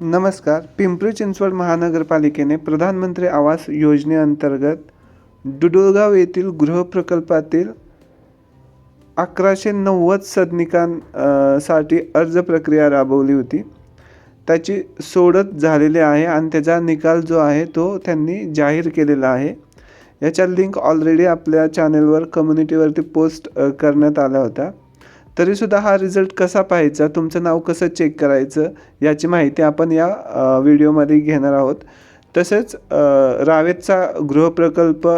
नमस्कार. पिंपरी चिंचवड महानगरपालिकेने प्रधानमंत्री आवास योजनेअंतर्गत डुडुळगाव येथील गृहप्रकल्पातील अकराशे नव्वद सदनिकां साठी अर्ज प्रक्रिया राबवली होती. त्याची सोडत झालेली आहे आणि त्याचा निकाल जो आहे तो त्यांनी जाहीर केलेला आहे. याच्या लिंक ऑलरेडी आपल्या चॅनलवर कम्युनिटीवरती पोस्ट करण्यात आल्या होत्या तरीसुद्धा हा रिझल्ट कसा पाहायचा तुमचं नाव कसं चेक करायचं याची माहिती आपण या व्हिडिओमध्ये घेणार आहोत. तसेच रावेतचा गृहप्रकल्प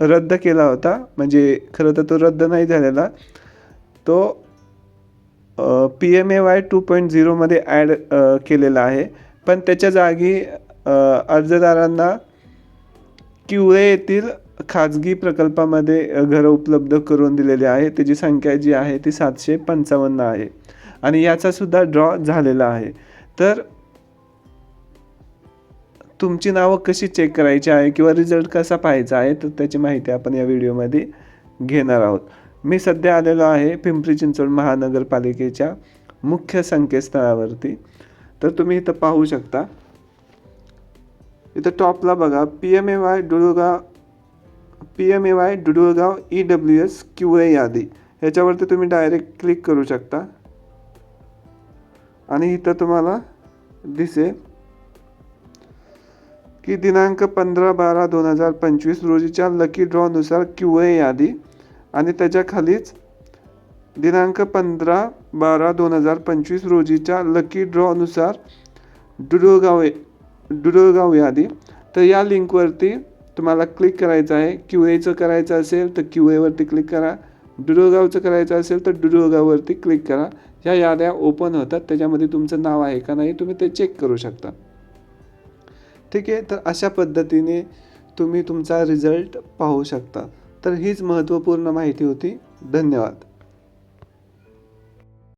रद्द केला होता म्हणजे खरं तर तो रद्द नाही झालेला. तो P M A Y two point झिरोमध्ये add केलेला आहे. पण त्याच्या जागी अर्जदारांना किवळे येथील खाजगी प्रकल्पामध्ये घरं उपलब्ध करून दिलेली आहे त्याची संख्या जी आहे ती सातशे पंचावन्न आहे. आणि याचासुद्धा ड्रॉ झालेला आहे. तर तुमची नावं कशी चेक करायची आहे किंवा रिझल्ट कसा पाहायचा आहे तर त्याची माहिती आपण या व्हिडिओमध्ये घेणार आहोत. मी सध्या आलेलो आहे पिंपरी चिंचवड महानगरपालिकेच्या मुख्य संकेतस्थळावरती. तर तुम्ही इथं पाहू शकता. इथं टॉपला बघा. P M A Y Dudulgaon P M A Y Dudulgaon E W S Kiwale यादी. ह्याच्यावरती तुम्ही डायरेक्ट क्लिक करू शकता. आणि इथं तुम्हाला दिसेल की दिनांक पंधरा बारा दोन हजार पंचवीस रोजीच्या लकी ड्रॉनुसार किवळे यादी. आणि त्याच्या खालीच दिनांक पंधरा बारा दोन हजार पंचवीस रोजीच्या लकी ड्रॉनुसार डुडुळगाव डुडुळगाव यादी. तर या लिंकवरती तुम्हाला क्लिक करायचं आहे. क्यूएचं करायचं असेल तर क्यूएवरती क्लिक करा. डुडुळगावचं करायचं असेल तर डुडुळगाववरती क्लिक करा. ह्या याद्या ओपन होतात. त्याच्यामध्ये तुमचं नाव आहे का नाही तुम्ही ते चेक करू शकता. ठीक आहे? तर अशा पद्धतीने तुम्ही तुमचा रिझल्ट पाहू शकता. तर हीच महत्त्वपूर्ण माहिती होती. धन्यवाद.